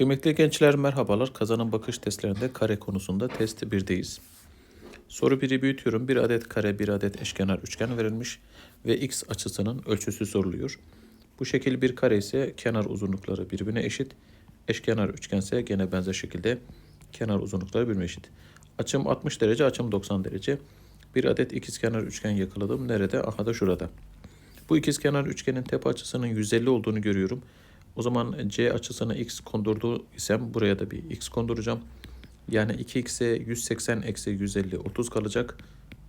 Kıymetli gençler merhabalar. Kazanım bakış testlerinde kare konusunda test 1'deyiz. Soru 1'i büyütüyorum. Bir adet kare, bir adet eşkenar üçgen verilmiş ve x açısının ölçüsü soruluyor. Bu şekil bir kare ise kenar uzunlukları birbirine eşit. Eşkenar üçgen ise gene benzer şekilde kenar uzunlukları birbirine eşit. Açım 60 derece, açım 90 derece. Bir adet ikizkenar üçgen yakaladım. Nerede? Aha da şurada. Bu ikizkenar üçgenin tepe açısının 150 olduğunu görüyorum. O zaman C açısına x kondurdu isem buraya da bir x konduracağım. Yani 2x'e 180 eksi 150 30 kalacak.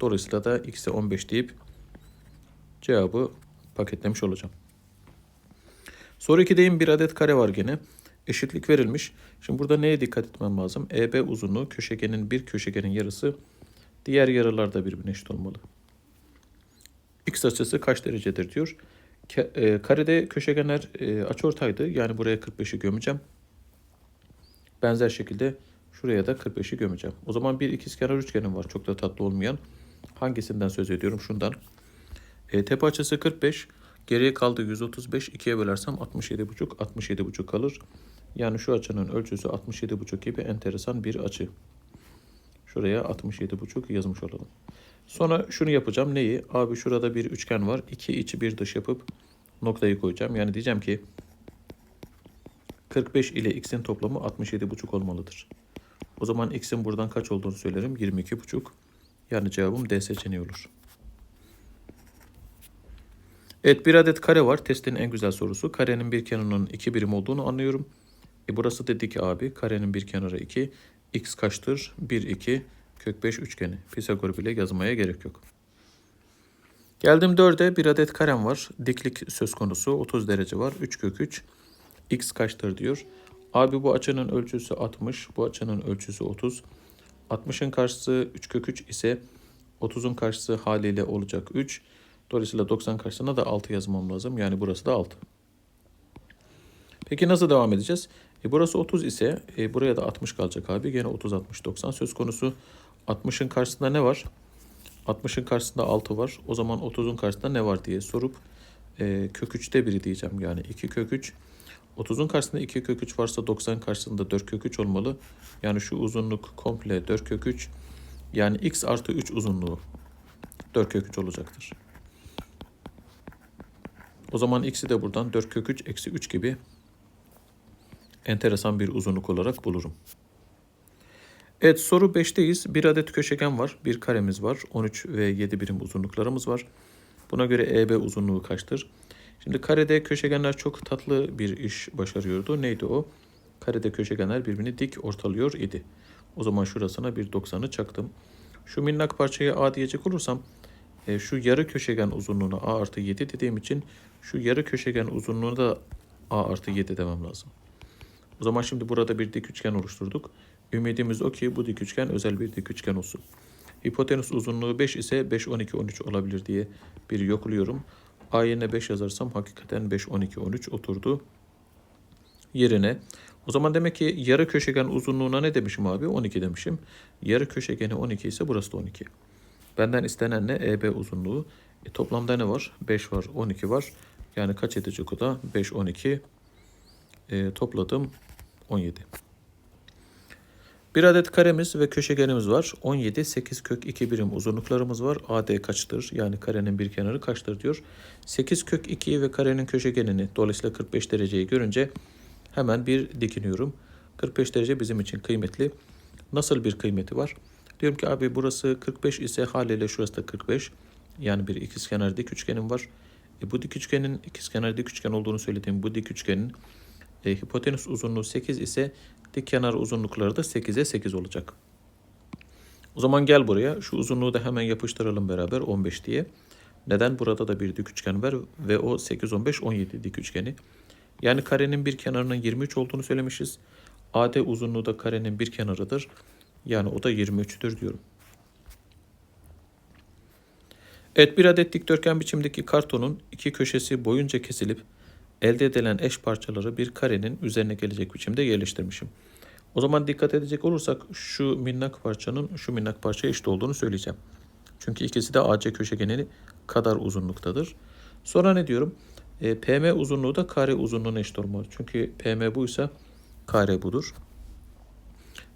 Dolayısıyla da x'e 15 deyip cevabı paketlemiş olacağım. Soru 2'deyim bir adet kare var gene. Eşitlik verilmiş. Şimdi burada neye dikkat etmem lazım? EB uzunluğu köşegenin bir köşegenin yarısı diğer yarılar da birbirine eşit olmalı. X açısı kaç derecedir diyor. E, karede köşegenler e, açıortaydı. Yani buraya 45'i gömeceğim. Benzer şekilde şuraya da 45'i gömeceğim. O zaman bir ikizkenar üçgenim var. Çok da tatlı olmayan. Hangisinden söz ediyorum? Şundan. E, tepe açısı 45. Geriye kaldı 135. 2'ye bölersem 67,5. 67,5 kalır. Yani şu açının ölçüsü 67,5 gibi enteresan bir açı. Şuraya 67,5 yazmış olalım. Sonra şunu yapacağım. Neyi? Abi şurada bir üçgen var. İki içi bir dış yapıp noktayı koyacağım. Yani diyeceğim ki 45 ile x'in toplamı 67,5 olmalıdır. O zaman x'in buradan kaç olduğunu söylerim. 22,5. Yani cevabım D seçeneği olur. Evet bir adet kare var. Testin en güzel sorusu. Karenin bir kenarının iki birim olduğunu anlıyorum. E burası dedik abi karenin bir kenarı 2. X kaçtır? 1, 2 kök 5 üçgeni. Pisagor bile yazmaya gerek yok. Geldim 4'e bir adet karem var. Diklik söz konusu 30 derece var. 3 kök 3. X kaçtır diyor. Abi bu açının ölçüsü 60. Bu açının ölçüsü 30. 60'ın karşısı 3 kök 3 ise 30'un karşısı haliyle olacak 3. Dolayısıyla 90 karşısına da 6 yazmam lazım. Yani burası da 6. Peki nasıl devam edeceğiz? E burası 30 ise e, buraya da 60 kalacak abi. Gene 30, 60, 90 söz konusu. 60'ın karşısında ne var? 60'ın karşısında 6 var. O zaman 30'un karşısında ne var diye sorup e, kök 3'te biri diyeceğim. Yani 2 kök 3. 30'un karşısında 2 kök 3 varsa 90 karşısında 4 kök 3 olmalı. Yani şu uzunluk komple 4 kök 3. Yani x artı 3 uzunluğu 4 kök 3 olacaktır. O zaman x'i de buradan 4 kök 3 eksi 3 gibi enteresan bir uzunluk olarak bulurum. Evet soru 5'teyiz. Bir adet köşegen var. Bir karemiz var. 13 ve 7 birim uzunluklarımız var. Buna göre EB uzunluğu kaçtır? Şimdi karede köşegenler çok tatlı bir iş başarıyordu. Neydi o? Karede köşegenler birbirini dik ortalıyor idi. O zaman şurasına bir 90'ı çaktım. Şu minnak parçaya A diyecek olursam e, şu yarı köşegen uzunluğuna A artı 7 dediğim için şu yarı köşegen uzunluğuna da A artı 7 demem lazım. O zaman şimdi burada bir dik üçgen oluşturduk. Ümidimiz o ki bu dik üçgen özel bir dik üçgen olsun. Hipotenüs uzunluğu 5 ise 5, 12, 13 olabilir diye bir yokluyorum. A yerine 5 yazarsam hakikaten 5, 12, 13 oturdu yerine. O zaman demek ki yarı köşegen uzunluğuna ne demişim abi? 12 demişim. Yarı köşegeni 12 ise burası da 12. Benden istenen ne? EB uzunluğu. E, toplamda ne var? 5 var, 12 var. Yani kaç edecek o da? 5, 12. E, topladım 17. Bir adet karemiz ve köşegenimiz var. 17, 8 kök 2 birim uzunluklarımız var. AD kaçtır? Yani karenin bir kenarı kaçtır diyor. 8 kök 2 ve karenin köşegenini dolayısıyla 45 dereceyi görünce hemen bir dikiniyorum. 45 derece bizim için kıymetli. Nasıl bir kıymeti var? Diyorum ki abi burası 45 ise haliyle şurası da 45. Yani bir ikizkenar dik üçgenim var. E, bu dik üçgenin ikizkenar dik üçgen olduğunu söylediğim bu dik üçgenin e, hipotenüs uzunluğu 8 ise dik kenar uzunlukları da 8'e 8 olacak. O zaman gel buraya. Şu uzunluğu da hemen yapıştıralım beraber 15 diye. Neden? Burada da bir dik üçgen var ve o 8, 15, 17 dik üçgeni. Yani karenin bir kenarının 23 olduğunu söylemişiz. AD uzunluğu da karenin bir kenarıdır. Yani o da 23'tür diyorum. Evet bir adet dikdörtgen biçimdeki kartonun iki köşesi boyunca kesilip elde edilen eş parçaları bir karenin üzerine gelecek biçimde yerleştirmişim. O zaman dikkat edecek olursak şu minnak parçanın şu minnak parçaya eşit olduğunu söyleyeceğim. Çünkü ikisi de AC köşegeni kadar uzunluktadır. Sonra ne diyorum? E, PM uzunluğu da kare uzunluğuna eşit olmalı. Çünkü PM buysa Kare budur.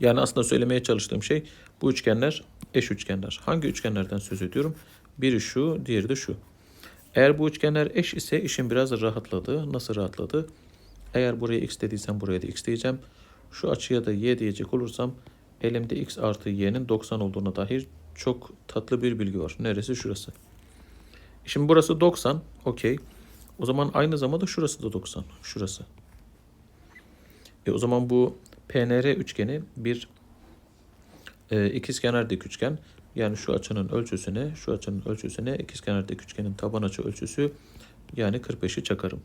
Yani aslında söylemeye çalıştığım şey bu üçgenler eş üçgenler. Hangi üçgenlerden söz ediyorum? Biri şu, diğeri de şu. Eğer bu üçgenler eş ise işin biraz rahatladı. Nasıl rahatladı? Eğer buraya x dediysem buraya da x diyeceğim. Şu açıya da y diyecek olursam elimde x artı y'nin 90 olduğuna dair çok tatlı bir bilgi var. Neresi? Şurası. Şimdi burası 90. Okey. O zaman aynı zamanda şurası da 90. Şurası. E o zaman bu PNR üçgeni bir e, ikizkenar dik üçgen. Yani şu açının ölçüsüne, şu açının ölçüsüne ikizkenar dik üçgenin taban açı ölçüsü yani 45'i çakarım.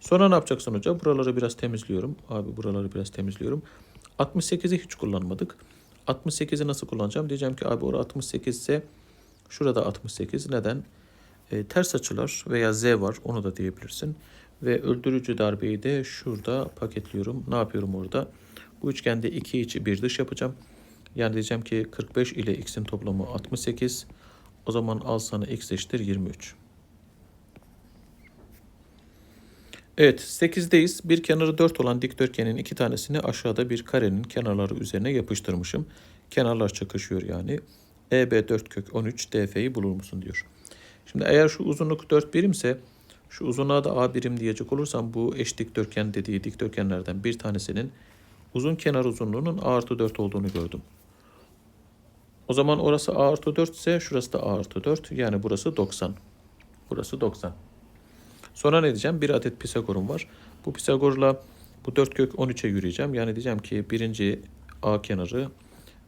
Sonra ne yapacaksın hoca? Buraları biraz temizliyorum. Abi buraları biraz temizliyorum. 68'i hiç kullanmadık. 68'i nasıl kullanacağım? Diyeceğim ki abi orada 68 ise şurada 68. Neden? E, ters açılar veya z var onu da diyebilirsin. Ve öldürücü darbeyi de şurada paketliyorum. Ne yapıyorum orada? Bu üçgende 2 içi 1 dış yapacağım. Yani diyeceğim ki 45 ile x'in toplamı 68. O zaman al sana x eşittir 23. Evet 8'deyiz. Bir kenarı 4 olan dikdörtgenin iki tanesini aşağıda bir karenin kenarları üzerine yapıştırmışım. Kenarlar çakışıyor yani. EB 4 kök 13 DF'yi bulur musun diyor. Şimdi eğer şu uzunluk 4 birimse şu uzunluğa da A birim diyecek olursam bu eş dikdörtgen dediği dikdörtgenlerden bir tanesinin uzun kenar uzunluğunun A artı 4 olduğunu gördüm. O zaman orası A artı 4 ise şurası da A artı 4 yani burası 90. Burası 90. Sonra ne diyeceğim? Bir adet Pisagor'um var. Bu Pisagor'la bu 4 kök 13'e yürüyeceğim. Yani diyeceğim ki birinci A kenarı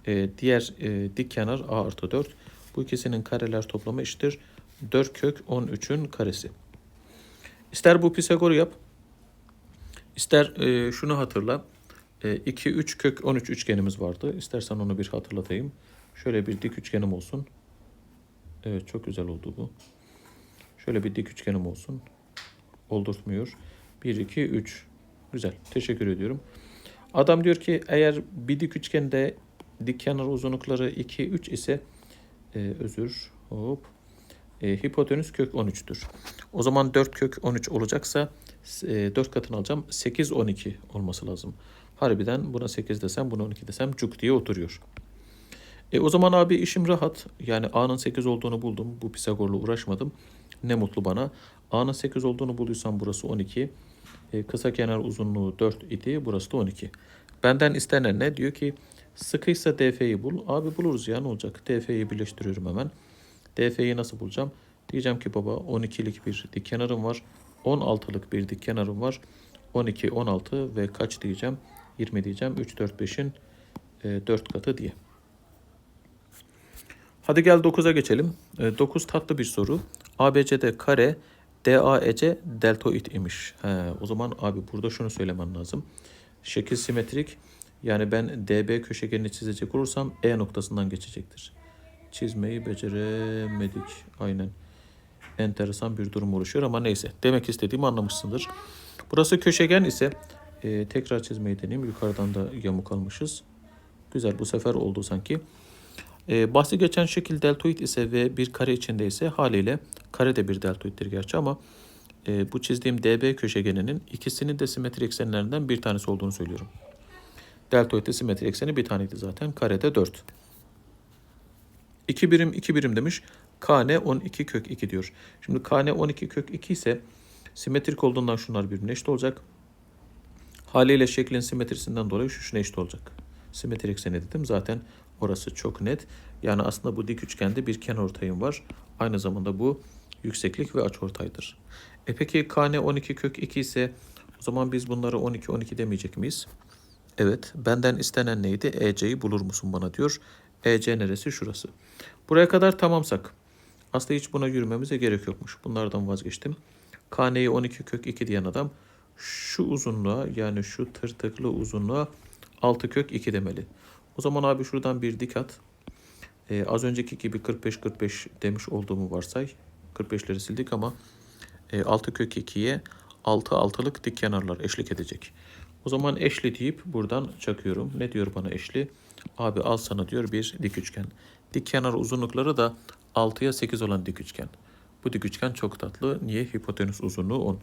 e, diğer e, dik kenar A artı 4. Bu ikisinin kareler toplamı eşittir 4 kök 13'ün karesi. İster bu Pisagor'u yap. ister e, şunu hatırla. E, 2 3 kök 13 üçgenimiz vardı. İstersen onu bir hatırlatayım. Şöyle bir dik üçgenim olsun. Evet çok güzel oldu bu. Şöyle bir dik üçgenim olsun. Oldurtmuyor. 1 2 3. Güzel. Teşekkür ediyorum. Adam diyor ki eğer bir dik üçgende dik kenar uzunlukları 2 3 ise e, özür hop e, hipotenüs kök 13'tür. O zaman 4 kök 13 olacaksa e, 4 katını alacağım. 8 12 olması lazım. Harbiden buna 8 desem buna 12 desem cuk diye oturuyor. E o zaman abi işim rahat. Yani A'nın 8 olduğunu buldum. Bu Pisagor'la uğraşmadım. Ne mutlu bana. A'nın 8 olduğunu bulduysam burası 12. E, kısa kenar uzunluğu 4 idi. Burası da 12. Benden istenen ne? Diyor ki sıkıysa DF'yi bul. Abi buluruz ya ne olacak? DF'yi birleştiriyorum hemen. DF'yi nasıl bulacağım? Diyeceğim ki baba 12'lik bir dik kenarım var. 16'lık bir dik kenarım var. 12, 16 ve kaç diyeceğim? 20 diyeceğim. 3, 4, 5'in e, 4 katı diye. Hadi gel 9'a geçelim. 9 tatlı bir soru. ABCD kare DAEC deltoid imiş. He, o zaman abi burada şunu söylemen lazım. Şekil simetrik. Yani ben DB köşegenini çizecek olursam E noktasından geçecektir. Çizmeyi beceremedik. Aynen. Enteresan bir durum oluşuyor ama neyse. Demek istediğimi anlamışsındır. Burası köşegen ise e, tekrar çizmeyi deneyeyim. Yukarıdan da yamuk almışız. Güzel bu sefer oldu sanki. E, bahsi geçen şekil deltoid ise ve bir kare içinde ise haliyle kare de bir deltoiddir gerçi ama e, bu çizdiğim DB köşegeninin ikisinin de simetri eksenlerinden bir tanesi olduğunu söylüyorum. Deltoidde simetri ekseni bir taneydi zaten. Karede 4. 2 birim 2 birim demiş. Kn 12 kök 2 diyor. Şimdi Kn 12 kök 2 ise simetrik olduğundan şunlar birbirine eşit olacak. Haliyle şeklin simetrisinden dolayı şu şuna eşit olacak. Simetri ekseni dedim zaten orası çok net. Yani aslında bu dik üçgende bir kenar ortayım var. Aynı zamanda bu yükseklik ve açıortaydır. E peki Kn 12 kök 2 ise o zaman biz bunları 12 12 demeyecek miyiz? Evet, benden istenen neydi? EC'yi bulur musun bana diyor. EC neresi? Şurası. Buraya kadar tamamsak. Aslında hiç buna yürümemize gerek yokmuş. Bunlardan vazgeçtim. K'neyi 12 kök 2 diyen adam şu uzunluğa yani şu tırtıklı uzunluğa 6 kök 2 demeli. O zaman abi şuradan bir dik at. Ee, az önceki gibi 45-45 demiş olduğumu varsay. 45'leri sildik ama e, 6 kök 2'ye 6 altılık dik kenarlar eşlik edecek. O zaman eşli deyip buradan çakıyorum. Ne diyor bana eşli? Abi al sana diyor bir dik üçgen. Dik kenar uzunlukları da 6'ya 8 olan dik üçgen. Bu dik üçgen çok tatlı. Niye? Hipotenüs uzunluğu 10.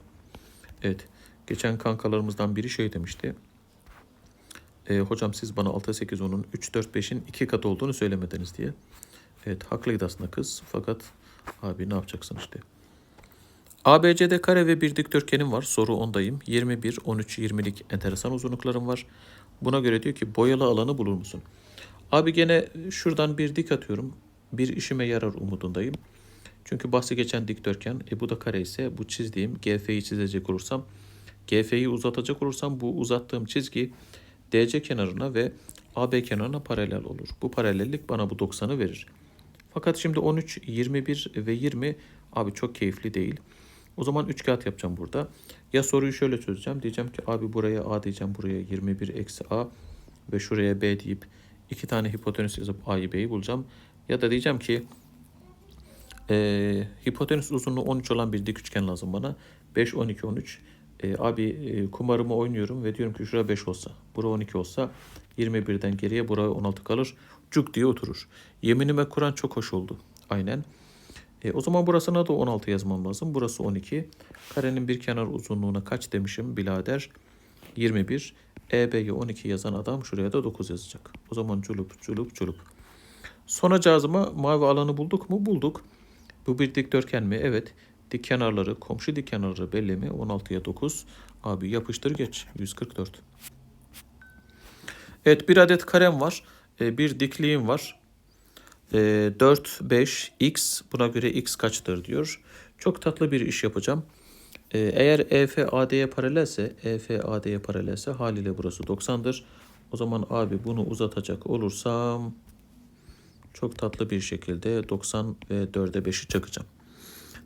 Evet. Geçen kankalarımızdan biri şey demişti. E, hocam siz bana 6, 8, 10'un 3, 4, 5'in 2 katı olduğunu söylemediniz diye. Evet haklıydı aslında kız. Fakat abi ne yapacaksın işte. ABC'de kare ve bir dikdörtgenim var. Soru 10'dayım. 21, 13, 20'lik enteresan uzunluklarım var. Buna göre diyor ki boyalı alanı bulur musun? Abi gene şuradan bir dik atıyorum. Bir işime yarar umudundayım. Çünkü bahsi geçen dikdörtgen, e bu da kare ise bu çizdiğim GF'yi çizecek olursam, GF'yi uzatacak olursam bu uzattığım çizgi DC kenarına ve AB kenarına paralel olur. Bu paralellik bana bu 90'ı verir. Fakat şimdi 13, 21 ve 20 abi çok keyifli değil. O zaman 3 kağıt yapacağım burada. Ya soruyu şöyle çözeceğim. Diyeceğim ki abi buraya A diyeceğim buraya 21 eksi A ve şuraya B deyip iki tane hipotenüs yazıp A'yı B'yi bulacağım. Ya da diyeceğim ki e, hipotenüs uzunluğu 13 olan bir dik üçgen lazım bana. 5, 12, 13. E, abi e, kumarımı oynuyorum ve diyorum ki şuraya 5 olsa, bura 12 olsa 21'den geriye buraya 16 kalır. Cuk diye oturur. Yeminime Kur'an çok hoş oldu. Aynen. E, o zaman burasına da 16 yazmam lazım. Burası 12. Karenin bir kenar uzunluğuna kaç demişim birader? 21. EB'ye 12 yazan adam şuraya da 9 yazacak. O zaman culup culup culup. Son cazıma mavi alanı bulduk mu? Bulduk. Bu bir dikdörtgen mi? Evet. Dik kenarları, komşu dik kenarları belli mi? 16'ya 9. Abi yapıştır geç. 144. Evet bir adet karem var. E, bir dikliğim var. E, 4, 5, x buna göre x kaçtır diyor. Çok tatlı bir iş yapacağım. E, eğer EF AD'ye paralelse, EF AD'ye paralelse haliyle burası 90'dır. O zaman abi bunu uzatacak olursam çok tatlı bir şekilde 90 ve 4'e 5'i çakacağım.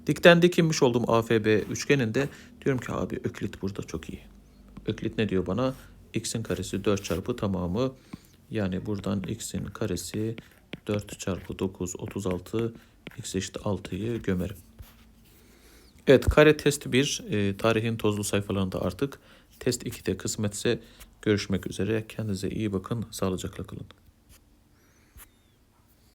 Dikten dik inmiş olduğum AFB üçgeninde diyorum ki abi öklit burada çok iyi. Öklit ne diyor bana? x'in karesi 4 çarpı tamamı. Yani buradan x'in karesi 4 çarpı 9 36 x eşit 6'yı gömerim. Evet kare test 1 e, tarihin tozlu sayfalarında artık test 2'de kısmetse görüşmek üzere. Kendinize iyi bakın. Sağlıcakla kalın.